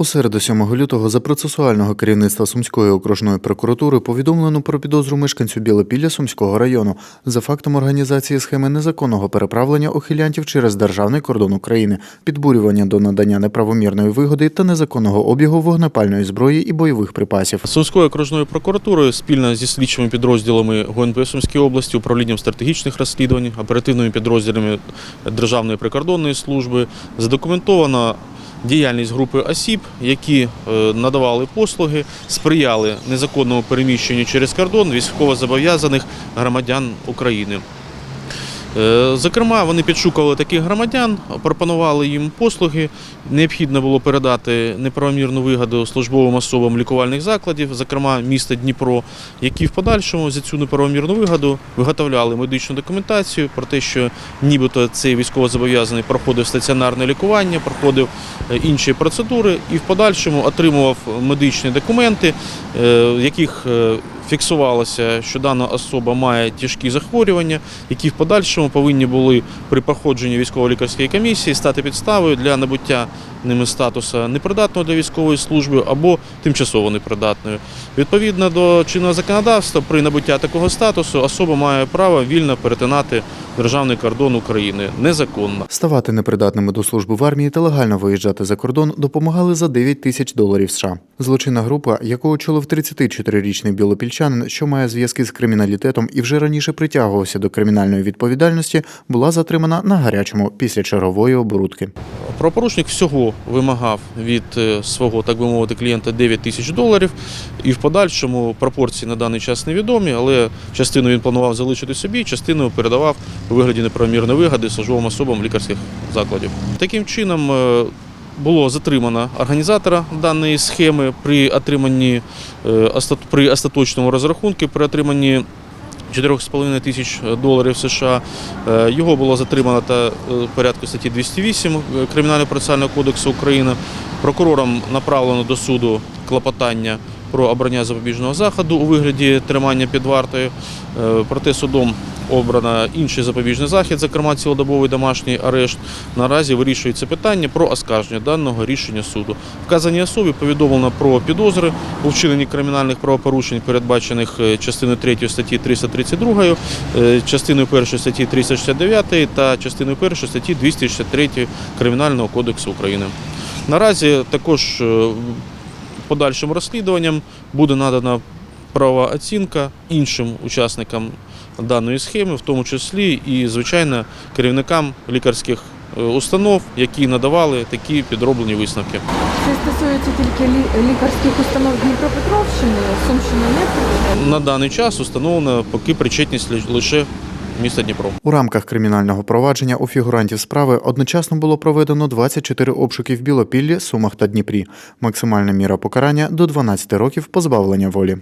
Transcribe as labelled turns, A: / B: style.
A: У середу 7 лютого за процесуального керівництва Сумської окружної прокуратури повідомлено про підозру мешканцю Білопілля Сумського району за фактом організації схеми незаконного переправлення ухилянтів через державний кордон України, підбурювання до надання неправомірної вигоди та незаконного обігу вогнепальної зброї і бойових припасів.
B: Сумською окружною прокуратурою спільно зі слідчими підрозділами ГУНП Сумської області, управлінням стратегічних розслідувань, оперативними підрозділами Державної прикордонної служби задокументовано діяльність групи осіб, які е, надавали послуги, сприяли незаконному переміщенню через кордон військовозобов'язаних громадян України. Е, Зокрема, вони підшукували таких громадян, пропонували їм послуги. Необхідно було передати неправомірну вигоду службовим особам лікувальних закладів, зокрема міста Дніпро, які в подальшому за цю неправомірну вигоду виготовляли медичну документацію про те, що нібито цей військовозобов'язаний проходив стаціонарне лікування, проходив е, інші процедури і в подальшому отримував медичні документи, е, яких фіксувалося, що дана особа має тяжкі захворювання, які в подальшому повинні були при проходженні військово-лікарської комісії стати підставою для набуття ними статусу непридатного для військової служби або тимчасово непридатною. Відповідно до чинного законодавства, при набуття такого статусу особа має право вільно перетинати державний кордон України незаконно.
A: Ставати непридатними до служби в армії та легально виїжджати за кордон допомагали за 9 тисяч доларів США. Злочинна група, яку очолив 34-річний білопільчанин, що має зв'язки з криміналітетом і вже раніше притягувався до кримінальної відповідальності, була затримана на гарячому після чергової оборудки.
B: Правопорушник всього вимагав від е, свого, так би мовити, клієнта 9 тисяч доларів, і в подальшому пропорції на даний час невідомі, але частину він планував залишити собі, частину передавав у вигляді неправомірної вигоди службовим особам лікарських закладів. Таким чином е, було затримано організатора даної схеми при отриманні е, при остаточному розрахунку, при отриманні 4,5 тисяч доларів США. Е, Його було затримано та е, порядку статті 208 Кримінально-процесуального кодексу України. Прокурором направлено до суду клопотання про обрання запобіжного заходу у вигляді тримання під вартою. Проте судом обрано інший запобіжний захід, зокрема цілодобовий домашній арешт. Наразі вирішується питання про оскарження даного рішення суду. Вказаній особі повідомлено про підозри у вчиненні кримінальних правопорушень, передбачених е, частиною 3 статті 332, е, частиною 1 статті 369 та частиною 1 статті 263 Кримінального кодексу України. Наразі також е, подальшим розслідуванням буде надана правова оцінка іншим учасникам даної схеми, в тому числі і, звичайно, керівникам лікарських е, установ, які надавали такі підроблені висновки.
C: Це стосується тільки лі- лікарських установ Дніпропетровщини, Сумщини не.
B: На даний час установлена поки причетність лише міста Дніпро.
A: У рамках кримінального провадження у фігурантів справи одночасно було проведено 24 обшуки в Білопіллі, Сумах та Дніпрі. Максимальна міра покарання до 12 років позбавлення волі.